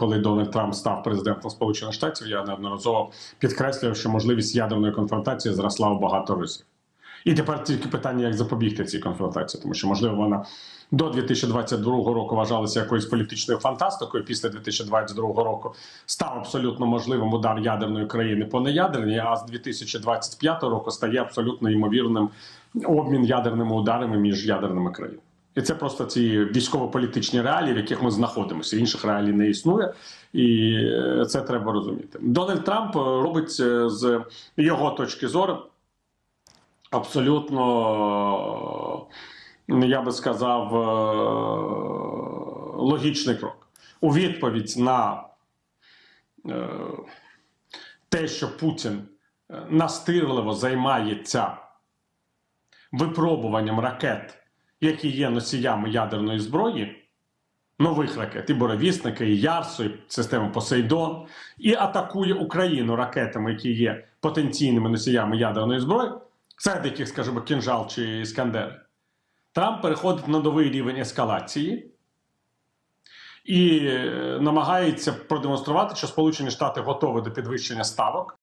коли Дональд Трамп став президентом Сполучених Штатів, я неодноразово підкреслював, що можливість ядерної конфронтації зросла у багато разів. І тепер тільки питання, як запобігти цій конфронтації, тому що можливо вона до 2022 року вважалася якоюсь політичною фантастикою. Після 2022 року став абсолютно можливим удар ядерної країни по неядерній, а з 2025 року стає абсолютно ймовірним обмін ядерними ударами між ядерними країнами. І це просто ці військово-політичні реалії, в яких ми знаходимося. Інших реалій не існує, і е, це треба розуміти. Дональд Трамп е, робить е, з його точки зору абсолютно, я би сказав, логічний крок. У відповідь на те, що Путін настирливо займається випробуванням ракет, які є носіями ядерної зброї. Нових ракет і Боровісника, і Ярсу, і систему Посейдон, і атакує Україну ракетами, які є потенційними носіями ядерної зброї, серед яких, скажімо, кінжал чи Іскандер. Трамп переходить на новий рівень ескалації і е, намагається продемонструвати, що Сполучені Штати готові до підвищення ставок.